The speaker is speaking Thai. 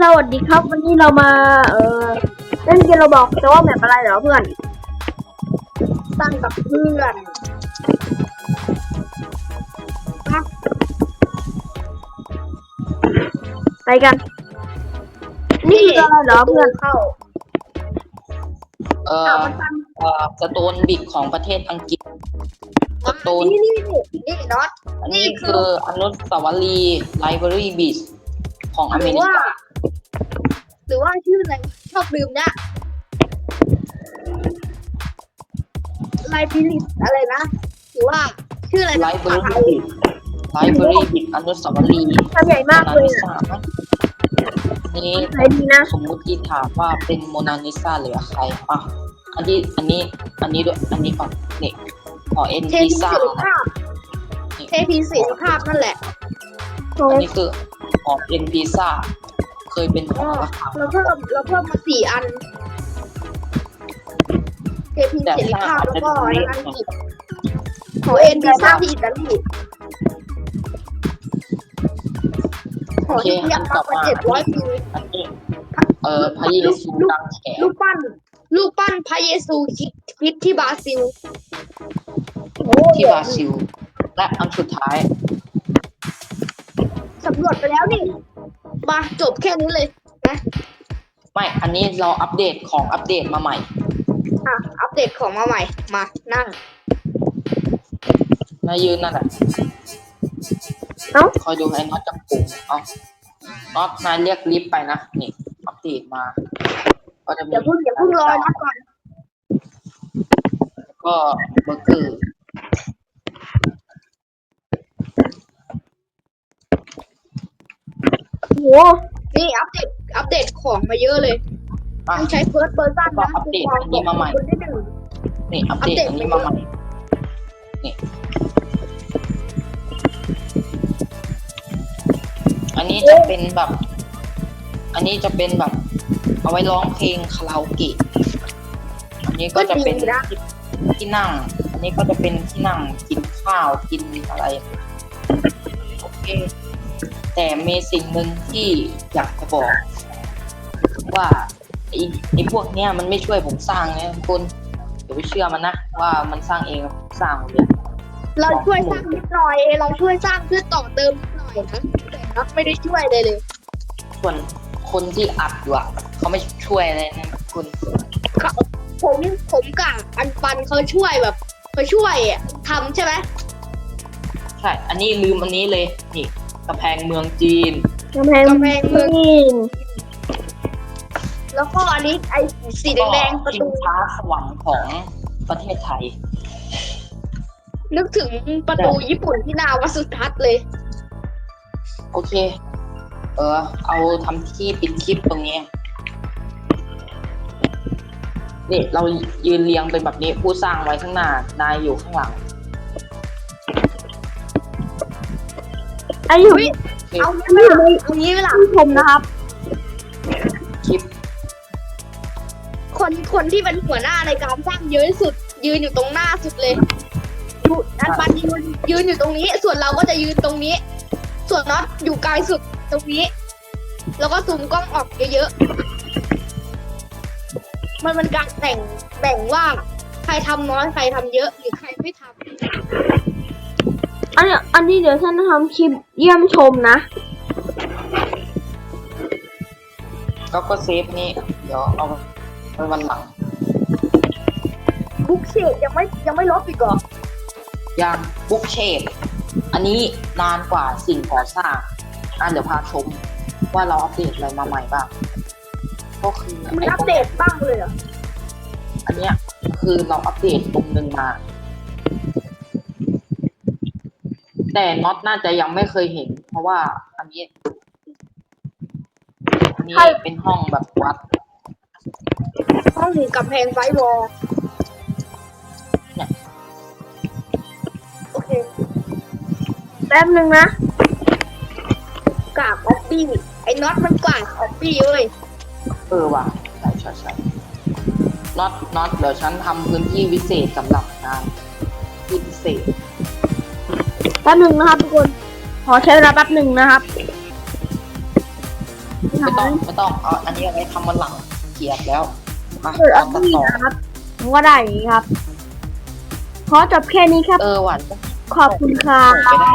สวัสดีครับ วันนี้เรามา เอ่อเล่นเกมเราบอกแต่ว่าแบบอะไรเหรอเพื่อน ตั้งกับเพื่อนไปกัน นี่คืออะไรเหรอเพื่อนเข้าเอ่เอาอมันตั้งเอ่อสโตนบิกของประเทศอังกฤษสโตนนี่นี่นี่นี่น็อตอันนี่นี้คือคืออนุสาวรีย์ไลบรารีบีช ของอหเมรือริว่า กาหรือว่าชื่ออะไรชอบลืมเนี่ยไลบิลิสอะไรนะหรือว่าชื่ออะไรไลนะบราภาษารีไทยบิชไลบรารีบิชอนุสาวรีย์ทำใหญ่มากโมเลนายลิซานี่ไหนดีนะสมมุติถามว่าเป็นโมนาลิซาหรือใครอะอันนี้อันนี้อันนี้ด้วยอันนี้ก่อนนี่ขอเอ็นเทพิพีซ่าสีภาพเทพีสีภาพนั่นแหละ โอ้อันนี้คือ ขอเอ็นพิซ่าเคยเป็นของราคาเราเพิ่มเราเพิ่มมาสี่อันเทพีเสรีภาพแล้วก็อันกิจของเอ็นพิซซ่าที่อิตาลีขอที่เรียกมาเจ็ดร้อยปีอันนี้เอ่อพระเยซูดังแขนรูปปั้นรูปปั้นพระเยซูคริสต์ที่บราซิลที่บราซิล และอันสุดท้ายสำรวจไปแล้วนี่ มาจบแค่นี้เลยนะไม่ อันนี้เราอัปเดตของอัปเดตมาใหม่ อะ อัปเดตของมาใหม่ มานั่งนายยืนนั่นแหละเอ้าคอยดูไอ้น็อตจับปุ่มเอาน็อตนายเรียกลิฟต์ไปนะ นี่ อัปเดตมาก็จะมีอย่าเพิ่งอย่าเพิ่งรอนะก่อน ก็เบอร์เกอร์ หนี่อัปเดตอัปเดตของมาเยอะเลยอะ ต้องใช้เฟิร์สเบอร์ซันก็นะอัปเดตอันนี้มาใหม่ คนที่หนึ่ง นี่อัปเดตอันนี้มาใหม่นี่อันนี้จะเป็นแบบ อันนี้จะเป็นแบบ เอาไว้ร้องเพลงคาราโอเกะอันนี้ก็จะเป็นก็ดีนะ ที่ที่นั่ง อันนี้ก็จะเป็นที่นั่งกินข้าวกินอะไรโอเค แต่มีสิ่งหนึ่งที่อยากจะบอก ว่าไอ้ไอ้พวกเนี้ยมันไม่ช่วยผมสร้างนะทุกคนอย่าไปเชื่อมันนะว่ามันสร้างเองสร้างเลยเราช่วยสร้างนิดหน่อยเราช่วยสร้างเพื่อต่อเติมนิดหน่อยนะแต่นักไม่ได้ช่วยเลยเลยส่วนคนที่อัดอยู่อะเขาไม่ช่วยอะไรนะคุณผมผมกับอันปันเขาช่วยแบบเขาช่วยอะทำใช่ไหมใช่ อันนี้ลืมอันนี้เลยนี่ กำแพงเมืองจีน กำแพงกำแพงเมือง จีนแล้วก็อันนี้ไอ้สีแดงๆประชิตู งช้าสวรรค์ของประเทศไทย นึกถึงประตูญี่ปุ่นที่หนาวัดสุทัศน์เลย โอเค เออ เอาทำที่ปิดคลิปตรงนี้ นี่เรายืนเรียงเป็นแบบนี้ ผู้สร้างไว้ข้างหน้า นายอยู่ข้างหลัง ไอ้อยู่เฮ้ยเอางี้ไหมล่ะเอางี้ไหมล่ะที่ชมนะครับ คลิปคนคนที่เป็นหัวหน้าในการสร้างเยอะที่สุด ยืนอยู่ตรงหน้าสุดเลยอยู่อันปันยืนยืนอยู่ตรงนี้ ส่วนเราก็จะยืนตรงนี้ ส่วนน็อตอยู่ไกลสุดตรงนี้ แล้วก็ซูมกล้องออกเยอะๆมันเป็นการแบ่งแบ่งว่า ใครทำน้อยใครทำเยอะหรือใครไม่ทำ อันนี้อันนี้เดี๋ยวฉันจะทำคลิปเยี่ยมชมนะ ก็ก็เซฟนี่เดี๋ยวเอาไว้วันหลังบุ๊กเชดยังไม่ยังไม่ลบอีกเหรออย่างบุ๊กเชดอันนี้นานกว่าสิ่งก่อสร้างอะเดี๋ยวพาชมว่าเราอัปเดตอะไรมาใหม่บ้าง ก็คือมันไอ้อัปเดตบ้างเลยเหรอ อันเนี้ยคือเราอัปเดตตรงหนึ่งมา แต่น็อตน่าจะยังไม่เคยเห็น เพราะว่าอันนี้อันนี้ใช่เป็นห้องแบบวัด ห้องกำแพงไฟวอลเนี่ยโอเคแป๊บหนึ่งนะกากออฟฟี่ไอ้น็อตมันกากออฟฟี่เว้ยเออว่ะใช่ใช่ใช่น็อตน็อตเดี๋ยวฉันทำพื้นที่วิเศษสำหรับงานที่พิเศษแป๊บหนึ่งนะครับทุกคน ขอใช้เวลาแป๊บหนึ่งนะครับไม่ต้องไม่ต้องเอาอันนี้เอาไว้ทำมันหลังเกลียดแล้วมาเออเราเอาตัดที่ต่อนะครับผมก็ได้อย่างนี้ครับ ขอจบแค่นี้ครับ เออหวาน ขอบคุณครับส่งไปได้